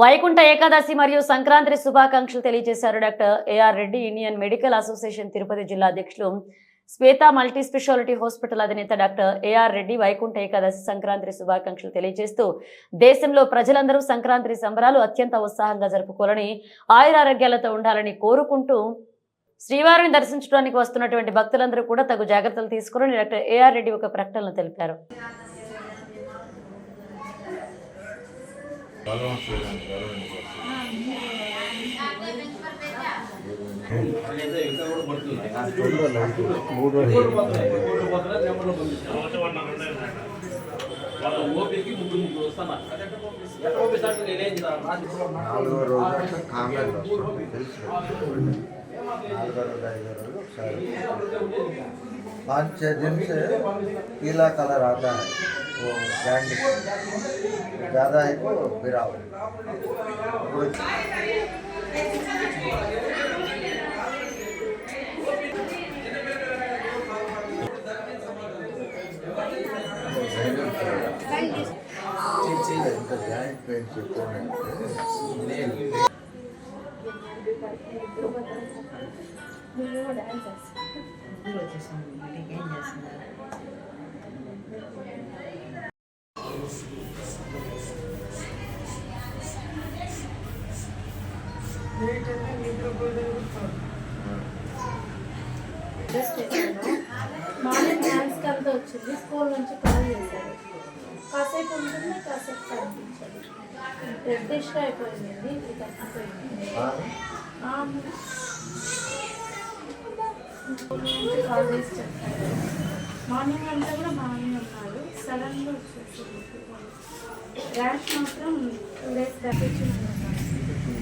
వైకుంఠ ఏకాదశి మరియు సంక్రాంతి శుభాకాంక్షలు తెలియజేశారు doctor AR Reddy Indian Medical Association Tirupati జిల్లా అధ్యక్షులు. శ్వేత మల్టీ స్పెషాలిటీ హాస్పిటల్ అధినేత డాక్టర్ ఏఆర్ రెడ్డి వైకుంఠ ఏకాదశి సంక్రాంతి శుభాకాంక్షలు తెలియజేస్తూ దేశంలో ప్రజలందరూ సంక్రాంతి సంబరాలు అత్యంత ఉత్సాహంగా జరుపుకోవాలని ఆయురారోగ్యాలతో ఉండాలని కోరుకుంటూ శ్రీవారిని దర్శించడానికి వస్తున్నటువంటి భక్తులందరూ కూడా తగు జాగ్రత్తలు తీసుకోవాలని డాక్టర్ ఏఆర్ రెడ్డి ఒక ప్రకటనలో తెలిపారు. ఓపికి ముగ్గురు ముగ్గురు వస్తున్నారు ఎట్లా పంపిస్తాడు నేనేం నాలుగో రోజు అట్లా కామెంట్ వస్తుంది తెలుసు నాలుగో రోజు ఐదో రోజు ఒకసారి पाँच छः दिन से पीला कलर आता है वो कैंडी ज़्यादा है तो बिराव ఇంకా జాయింట్ పెయిన్స్ ఎక్కువ ఉన్నాయి డ్రెస్ చేశాను మార్నింగ్ డ్యాన్స్ కంతా వచ్చింది. స్కూల్ నుంచి కాల్ చేశారు. కాసేపు ఉంటుంది కాసేపు కనిపించదు. రెడ్డిష్గా అయిపోయింది ఇది కాల్ చేసి చెప్పారు మార్నింగ్ అంతా కూడా బాగానే ఉన్నారు సడన్గా వచ్చేసింది ర్యాష్ మాత్రం టూ డేస్ తగ్గించింది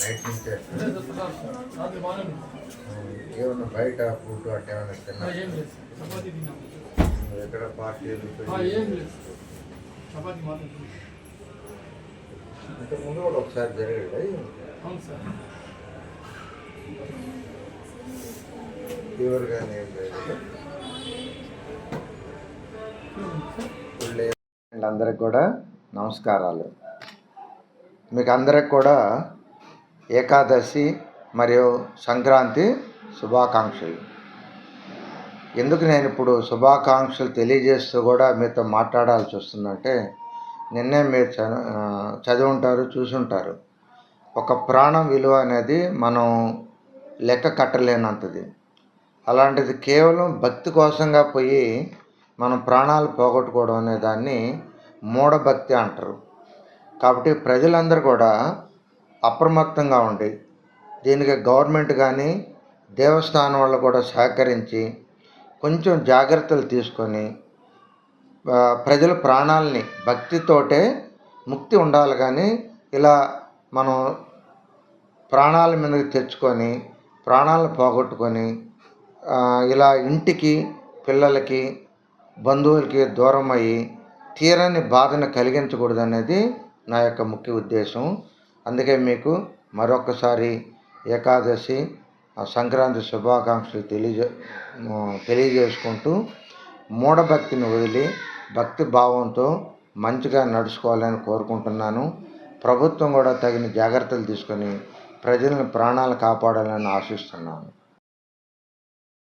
నైట్ నుంచే ఏమన్నా బయట ఫుడ్ అట్లా ఏమైనా తిన్నా ఎక్కడ పార్టీలు ఇంతకు ముందు కూడా ఒకసారి జరిగాయి ఫీవర్ కానీ ఏం లేదు అందరికి కూడా నమస్కారాలు. మీకు అందరికి కూడా ఏకాదశి మరియు సంక్రాంతి శుభాకాంక్షలు. ఎందుకు నేను ఇప్పుడు శుభాకాంక్షలు తెలియజేస్తూ కూడా మీతో మాట్లాడాల్సి వస్తుందంటే నిన్నే మీరు చదువు చదివి ఉంటారు చూసుంటారు. ఒక ప్రాణం విలువ అనేది మనం లెక్క కట్టలేనంతది. అలాంటిది కేవలం భక్తి కోసంగా పోయి మనం ప్రాణాలు పోగొట్టుకోవడం అనే దాన్ని మూఢభక్తి అంటారు. కాబట్టి ప్రజలందరూ కూడా అప్రమత్తంగా ఉండి దీనికి గవర్నమెంట్ కానీ దేవస్థానం వాళ్ళు కూడా సహకరించి కొంచెం జాగ్రత్తలు తీసుకొని ప్రజల ప్రాణాలని భక్తితోటే ముక్తి ఉండాలి కానీ ఇలా మనం ప్రాణాల మీదకి తెచ్చుకొని ప్రాణాలను పోగొట్టుకొని ఇలా ఇంటికి పిల్లలకి బంధువులకి దూరం అయ్యి తీరని బాధను కలిగించకూడదు అనేది నా యొక్క ముఖ్య ఉద్దేశం. అందుకే మీకు మరొకసారి ఏకాదశి సంక్రాంతి శుభాకాంక్షలు తెలియజే తెలియజేసుకుంటూ మూఢభక్తిని వదిలి భక్తి భావంతో మంచిగా నడుచుకోవాలని కోరుకుంటున్నాను. ప్రభుత్వం కూడా తగిన జాగ్రత్తలు తీసుకొని ప్రజలను ప్రాణాలు కాపాడాలని ఆశిస్తున్నాను.